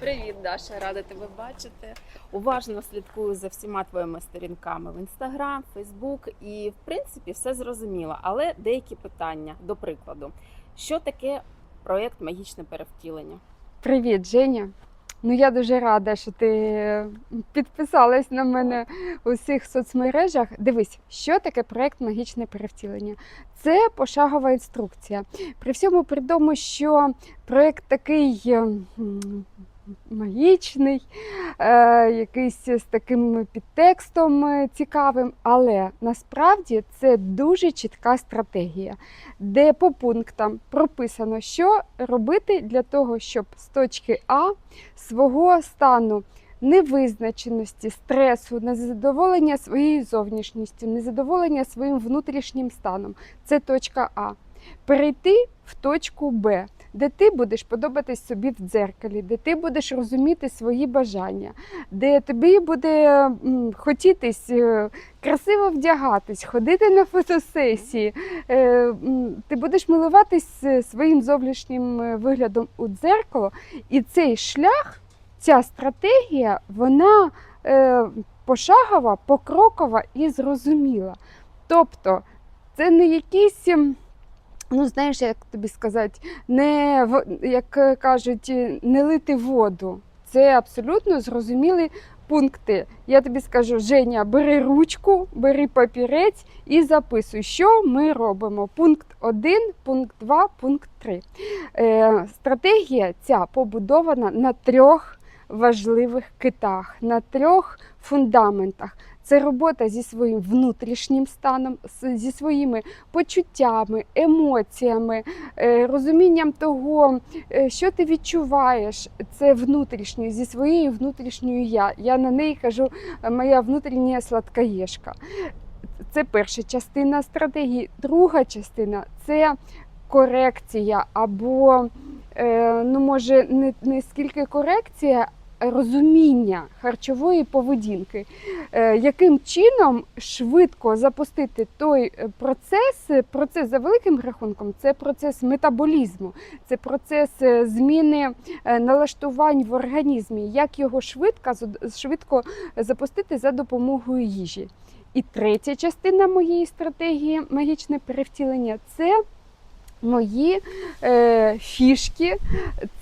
Привіт, Даша, рада тебе бачити. Уважно слідкую за всіма твоїми сторінками в інстаграм, Фейсбук і в принципі все зрозуміло. Але деякі питання, до прикладу, що таке проєкт магічне перевтілення? Привіт, Женя. Ну я дуже рада, що ти підписалась на мене у всіх соцмережах. Дивись, що таке проект Магічне перевтілення. Це пошагова інструкція. При всьому при тому, що проект такий м, магічний, е, якийсь з таким підтекстом е, цікавим, але насправді це дуже чітка стратегія, де по пунктам прописано, що робити для того, щоб з точки А свого стану невизначеності, стресу, незадоволення своєю зовнішністю, незадоволення своїм внутрішнім станом. Це точка А. Перейти в точку Б, де ти будеш подобатись собі в дзеркалі, де ти будеш розуміти свої бажання, де тобі буде хотітись е, красиво вдягатись, ходити на фотосесії. Е, Ти будеш милуватись е, своїм зовнішнім виглядом у дзеркало, і цей шлях, ця стратегія, вона пошагова, покрокова і зрозуміла. Тобто, це не якісь. Ну, знаєш, як тобі сказати, не як кажуть, не лити воду. Це абсолютно зрозумілі пункти. Я тобі скажу, Женя, бери ручку, бери папірець і записуй, що ми робимо. Пункт 1, пункт 2, пункт 3. Е, стратегія ця побудована на трьох важливих китах, на трьох фундаментах. Це робота зі своїм внутрішнім станом, зі своїми почуттями, емоціями, е, розумінням того, е, що ти відчуваєш, це внутрішньо, зі своєю внутрішньою я. Я на неї кажу, е, моя внутрішня сладкоєшка. Це перша частина стратегії. Друга частина це корекція або, ну, може, не, не скільки корекція, розуміння харчової поведінки. Е, яким чином швидко запустити той е, процес, процес за великим рахунком, це процес метаболізму, це процес е, зміни налаштувань в організмі, як його швидко, швидко запустити за допомогою їжі. І третя частина моєї стратегії магічне перевтілення це мої е, фішки,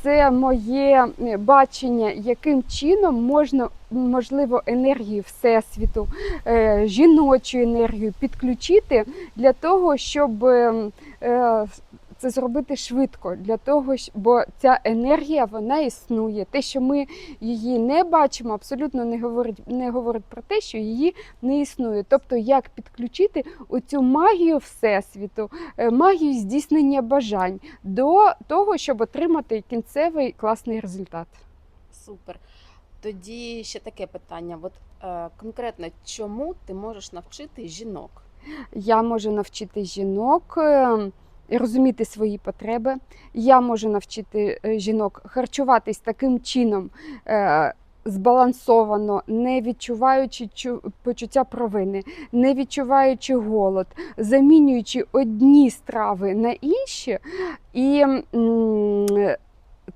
це моє е, бачення, яким чином можна можливо енергію Всесвіту, е, жіночу енергію підключити для того, щоб е, е, це зробити швидко, для того, бо ця енергія вона існує. Те, що ми її не бачимо, абсолютно не говорить, не говорить про те, що її не існує. Тобто, як підключити оцю магію Всесвіту, е, магію здійснення бажань до того, щоб отримати кінцевий класний результат. Супер. Тоді ще таке питання: От е, конкретно, чому ти можеш навчити жінок? Я можу навчити жінок е, розуміти свої потреби. Я можу навчити е, жінок харчуватись таким чином. е, Збалансовано, не відчуваючи почуття провини, не відчуваючи голод, замінюючи одні страви на інші, і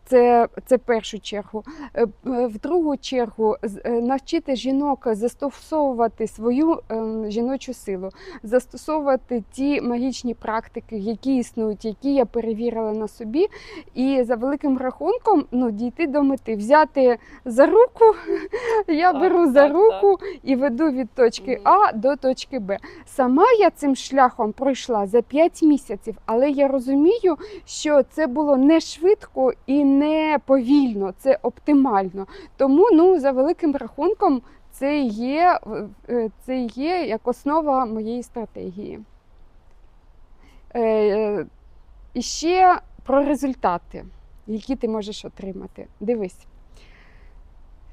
це, це в першу чергу. Е, е, В другу чергу е, навчити жінок застосовувати свою ем, жіночу силу, застосовувати ті магічні практики, які існують, які я перевірила на собі, і за великим рахунком ну, дійти до мети, взяти за руку, я Так, беру за так, руку і веду від точки. А до точки Б. Сама я цим шляхом пройшла за 5 місяців, але я розумію, що це було не швидко і не повільно, це оптимально. Тому, ну, за великим рахунком, це є, е, це є як основа моєї стратегії. Е, І ще про результати, які ти можеш отримати. Дивись.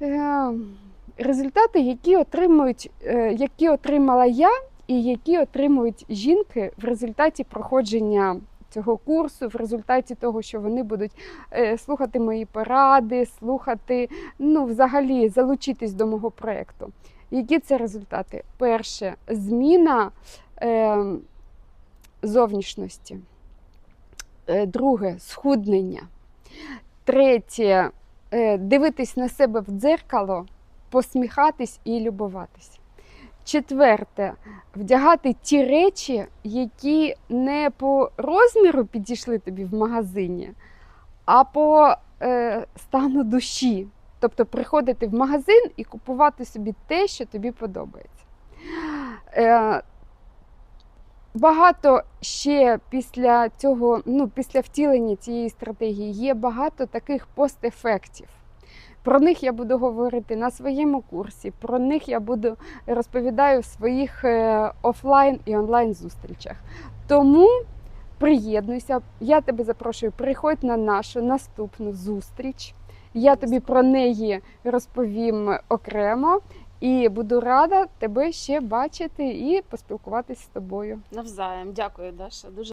Е, Результати, які отримують, е, які отримала я, і які отримують жінки в результаті проходження цього курсу, в результаті того, що вони будуть е, слухати мої поради, слухати, ну, взагалі залучитись до мого проєкту. Які це результати? Перше, зміна е, зовнішності. Е, Друге схуднення. Третє е, дивитись на себе в дзеркало, посміхатись і любуватись. Четверте, вдягати ті речі, які не по розміру підійшли тобі в магазині, а по е, стану душі. Тобто приходити в магазин і купувати собі те, що тобі подобається. Е, Багато ще після цього, ну, після втілення цієї стратегії є багато таких постефектів. Про них я буду говорити на своєму курсі, про них я буду розповідаю в своїх е, офлайн і онлайн зустрічах. Тому приєднуйся, я тебе запрошую, приходь на нашу наступну зустріч. Я тобі про неї розповім окремо і буду рада тебе ще бачити і поспілкуватись з тобою. Навзаєм. Дякую, Даша. Дуже